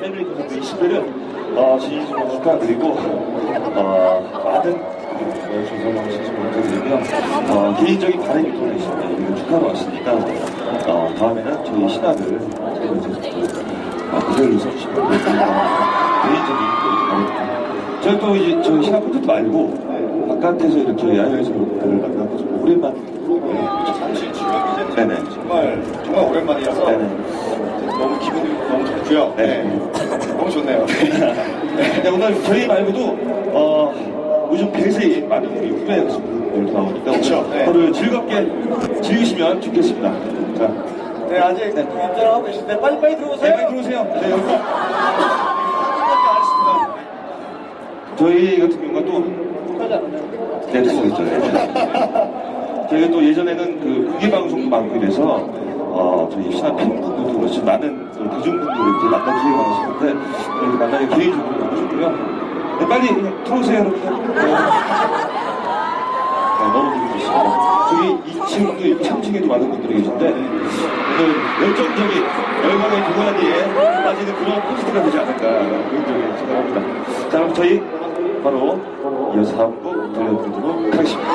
패밀리 콘서트 20회를 어, 진심으로 축하드리고 어, 많은 어, 조선왕 신심 감사드리며 어, 개인적인 바람이 통해 있습니다. 이걸 축하하러 왔으니까 어, 다음에는 저희 신학을 어, 그대로 서주시면 개인적인 바람입니다. 저희 또 이제 저희 신학 콘서트 말고 바깥에서 이렇게 야외에서 여러분들을 만나고 좀 오랜만에 잠실 주변 기자님 네네. 정말 정말 오랜만이라서 네네. 너무 너무 좋고요. 네. 너무 좋네요. 네, 오늘 저희 말고도 어, 요즘 벨세이 많은 후배 가수분들 나오니까 그쵸, 오늘 네. 하루 즐겁게 즐기시면 좋겠습니다. 자, 네 아직 인정하고 계신데 빨리 빨리 들어오세요. 네, 빨리 들어오세요. 네, 여기 했습니다. 저희 같은 경우가 또? 네, 듣고 있죠. 네. 저희가 또 예전에는 그 공개 방송도 많고 이래서 어, 저희 신한 팬분들도 그렇지 많은 또 대중분들을 이렇게 만날 기회가 많았었는데 이렇게 만나기 개인적으로 너무 좋고요. 네, 빨리 들어오세요, 여러분. 네. 네, 너무 기분 좋습니다. 저기 2층도 3층에도 많은 분들이 계신데 오늘 열정적인 열광의 동아리에 빠지는 그런 콘서트가 되지 않을까 그런 생각합니다. 자 그럼 저희 바로 이어서 다음 곡 들려드리도록 하겠습니다.